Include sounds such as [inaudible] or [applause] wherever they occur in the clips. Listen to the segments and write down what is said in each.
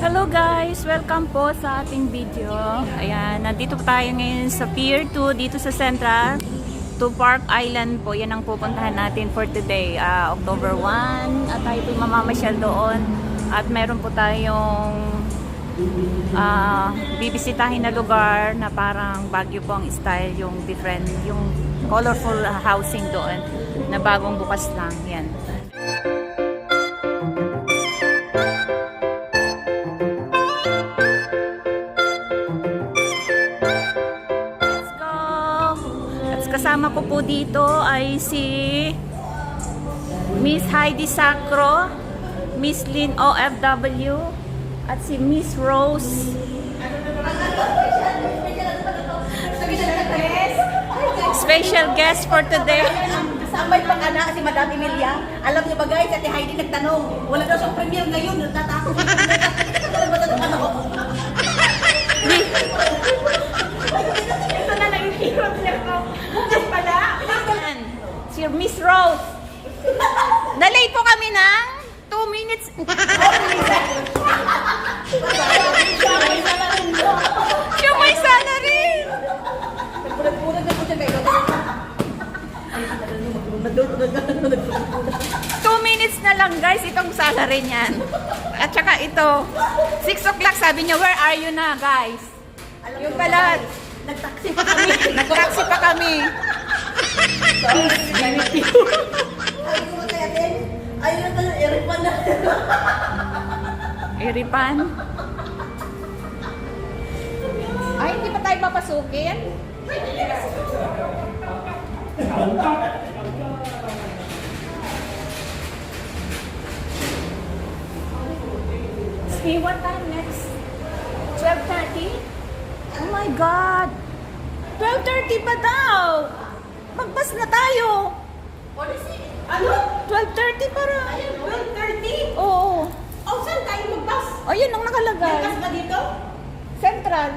Hello guys! Welcome po sa ating video. Ayan, nandito tayo ngayon sa Pier 2 dito sa Central to Park Island po. Yan ang pupuntahan natin for today. Ah, October 1 at tayo po mamamasyal doon. At meron po tayong ah, bibisitahin na lugar na parang Baguio po ang style, yung different, yung colorful housing doon na bagong bukas lang. Yan. Kasama ko po dito ay si Miss Heidi Sacro, Miss Lynn OFW, at si Miss Rose. Special guest for today. Kasabay pang anak si Madam Emilia. Alam niyo ba guys, Ate Heidi nagtanong, wala daw siyang premiere ngayon, natatakot. Ano? Ito na lang yung hirap niya ko. Bukas pala. Ayan, Si Miss Rose. Na-late po kami ng 2 minutes. Siya may salary. 2 minutes na lang guys itong salary niyan. At saka ito, 6 o'clock sabi niya, where are you na guys? Yung pala, Nagtaksi pa kami. nag-taxi pa kami. Ay, ko kaya din. Ayun na eripan na. Iripan. Ay, hindi pa tayo papasukin? See what time next? 12.30? Oh my God! 12.30 pa daw! Magbas na tayo! Ano? 12.30 para. Ayun, 12.30? Oo. Oh, saan tayo magbas? Ayun ang nakalagay. Magbas ba dito? Central.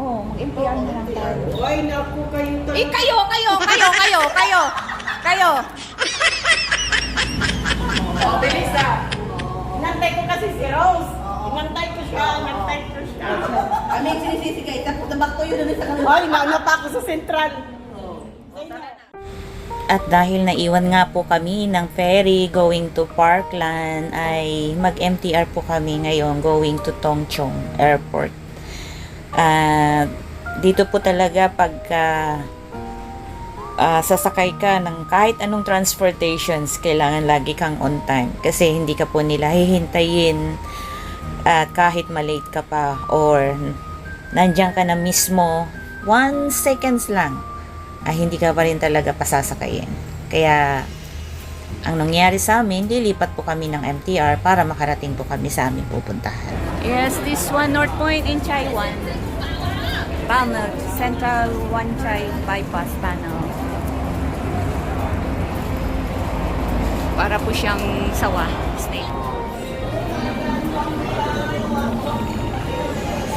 Oh, mag-MPR na lang tayo. Ay, naku kayo Eh, kayo, kayo, kayo, kayo, kayo. Kayo. Oh, bilis ah. Inantay ko kasi si Rose. Inantay ko siya, inantay ko siya. Kami sinisisi kay tapos na back to you na sa kanila. Ay, nauna pa ako sa Central. At dahil naiwan nga po kami ng ferry going to Parkland, ay mag-MTR po kami ngayon going to Tongchong Airport. At dito po talaga pagka ah, sasakay ka ng kahit anong transportations, kailangan lagi kang on time. Kasi hindi ka po nila hihintayin at kahit malate ka pa or nandiyan ka na mismo, one seconds lang ay hindi ka pa rin talaga pasasakayin. Kaya, ang nangyari sa amin, lilipat po kami ng MTR para makarating po kami sa aming pupuntahan. Yes, this one North Point in Chaiwan. Tunnel, Central One Chai Bypass Tunnel. Para po siyang sawa state.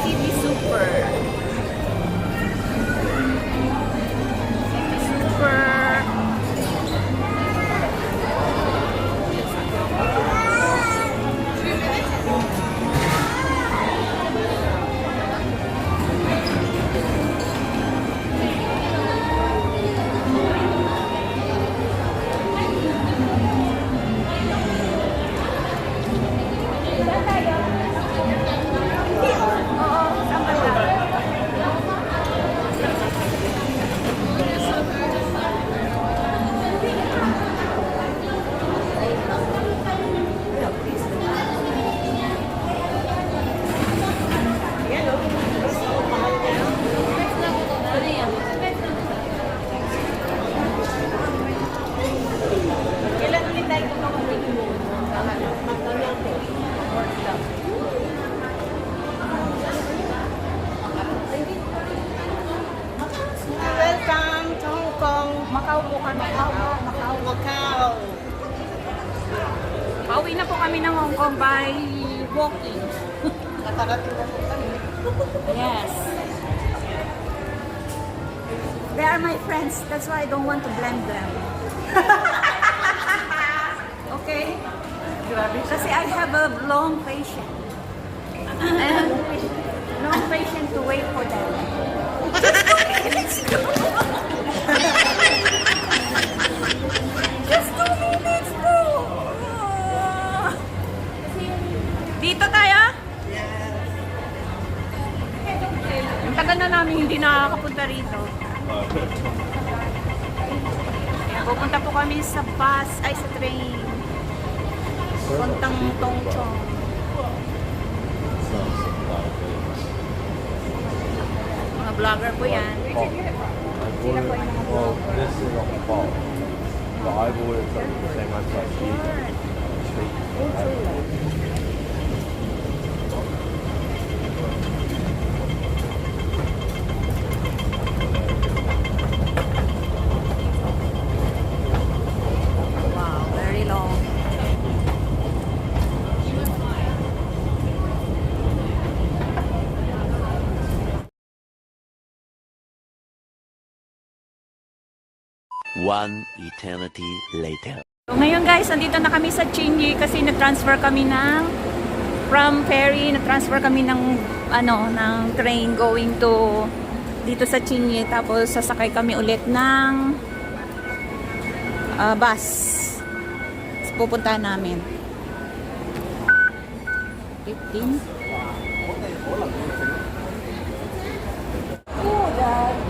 City Super. kami ng Hong Kong by walking. Nakarating na po kami. Yes. They are my friends. That's why I don't want to blame them. [laughs] okay? Kasi I have a long patience. I have long patience to wait for them. Kami sa bus, ay sa train. Puntang Tongchong. Mga vlogger po yan. Sila po yung mga Well, vlogger. this is not the fault. But I've ordered something the same as like One eternity later. Ngayon guys, nandito na kami sa Chingy kasi nag-transfer kami ng from ferry, nag-transfer kami ng ano, ng train going to dito sa Chingy tapos sasakay kami ulit ng ah, bus. So, pupuntahan namin. 15 Hi!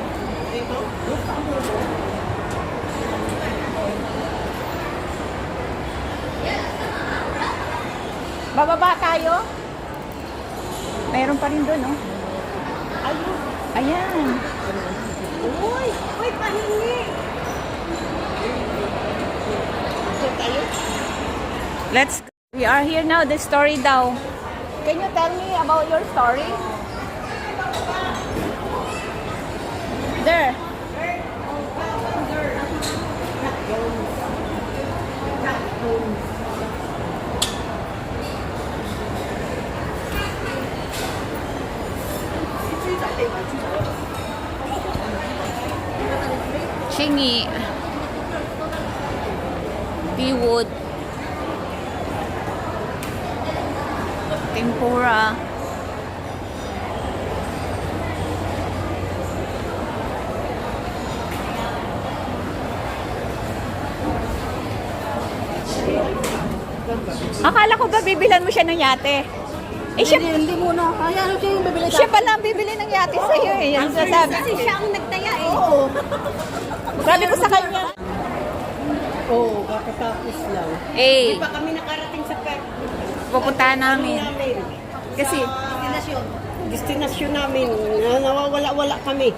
tayo? Meron pa rin doon, oh. Ayun. Ayan. Uy! Uy, pahingi! Let's We are here now. The story daw. Can you tell me about your story? There. Akala ko ba bibilan mo siya ng yate? Eh siya, Hindi, hindi muna. Kaya ano siya yung bibili siya pala ang bibili ng yate sa'yo eh. Yan sasabi. Kasi siya ang nagtaya eh. Oo. Sabi ko sa kanya. Oo, kakatapos lang. Eh, Di pa kami nakarating sa per pupuntahan namin. namin. Kasi, Destinasyon. Destinasyon namin. Na, nawawala-wala kami.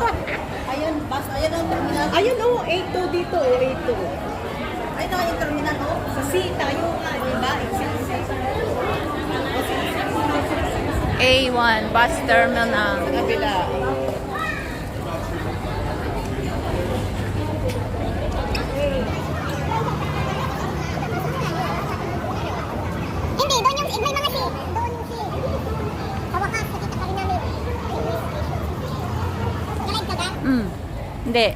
[laughs] Ayun, bus, ayun ang terminal. Ayun oh, A2 dito oh, A2. Yung terminal, oh. Sa C, tayo nga, di ba? A1, bus terminal. Sa kabila. Hindi, doon yung, may mga si, doon yung si, kawakas, nakita pa rin namin. Nalive ka ba? Mm. Hindi.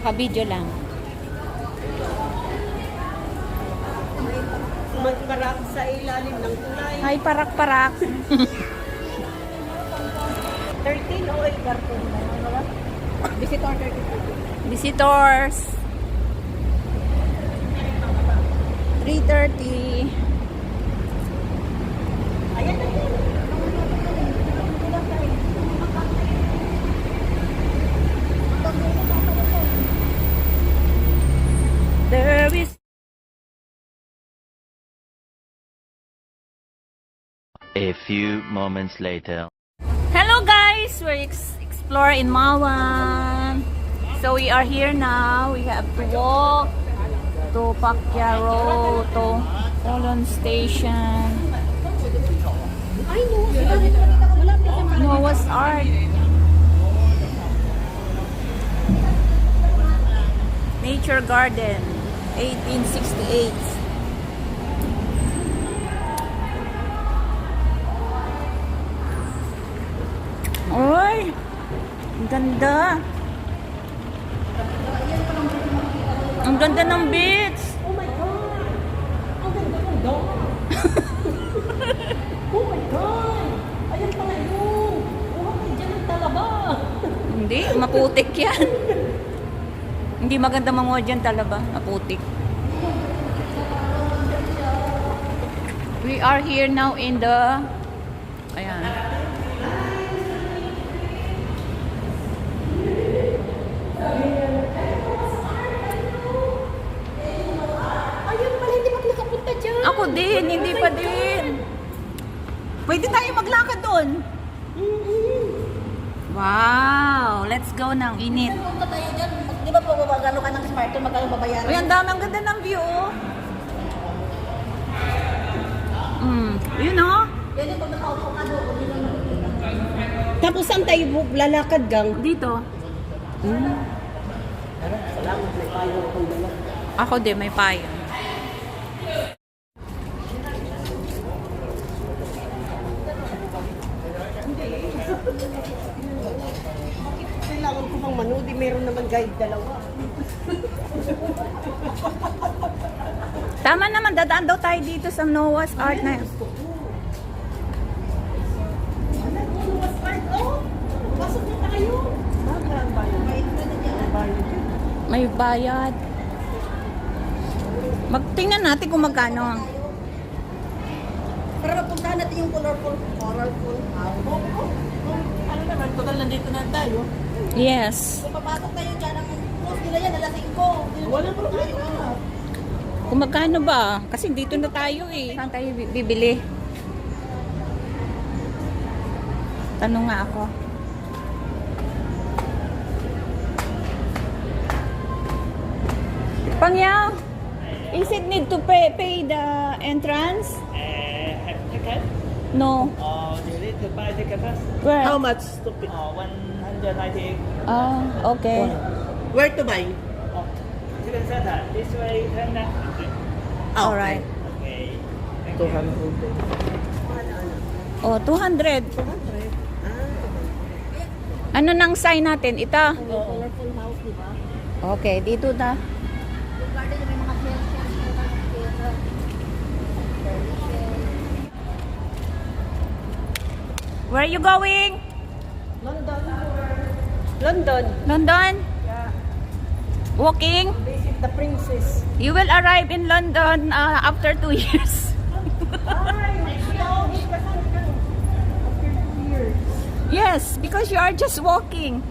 Ka-video lang. Magparak sa ilalim ng tulay. Ay, parak-parak. 13 o 8 karton. Visitor 32. Visitors. 3.30. Ayan na yun. A few moments later. Hello guys! We're ex- explore in Mawan. So we are here now. We have to walk to Pacquiao Road, to Colon Station. Noah's Ark. Nature Garden, 1868. Ang ganda! Ang ganda ng beach! Oh my God! Ang ganda ng dog! [laughs] oh my God! Ayan pala yun! Oh, dyan ang talaba! Hindi, maputik yan. Hindi maganda manguha dyan talaba, maputik. We are here now in the... Ayan. Ayun pala, hindi pa nakapunta dyan! Ako din, hindi pa din. Pwede tayo maglakad doon. Wow, let's go now. Init. Punta tayo dyan. Di ba po, magano ka ng Spartan, magkano babayaran? Uy, ang dami, ang ganda ng view. oh. Mm, yun oh. Yan yung pag nakaupo ka doon, kung yun ang. Tapos saan tayo lalakad gang? Dito. Ako din, may payo. Kailangan ko pang manood, eh, meron naman guide dalawa. Tama naman, dadaan daw tayo dito sa Noah's Ark na yun. Pasok na tayo! May bayad. Magtingnan natin kung magkano. Para mapuntahan natin yung colorful, colorful house. Ano naman, total nandito na tayo. Yes. Kung papasok tayo dyan, ang close nila yan, alas 5. Walang problema. Kung magkano ba? Kasi dito na tayo eh. Saan tayo bi- bibili? Tanong nga ako. Pangyaw, is it need to pay, pay the entrance? Uh, ticket? No. Or you need to buy ticket first? Where? How much to pay? Uh, 198. Oh, okay. Where to buy? Oh, ticket center. This way, turn left. Ah, Alright. Okay. Thank you. 200. Oh, 200. 200. Ano nang sign natin? Ito. Colorful house, di ba? Okay, dito na. Yung garden, yung may mga shells, shells, yung mga shells. Where are you going? London. London. London? Walking? Visit the princess. You will arrive in London uh. After two [laughs] years. yes, because you are just walking.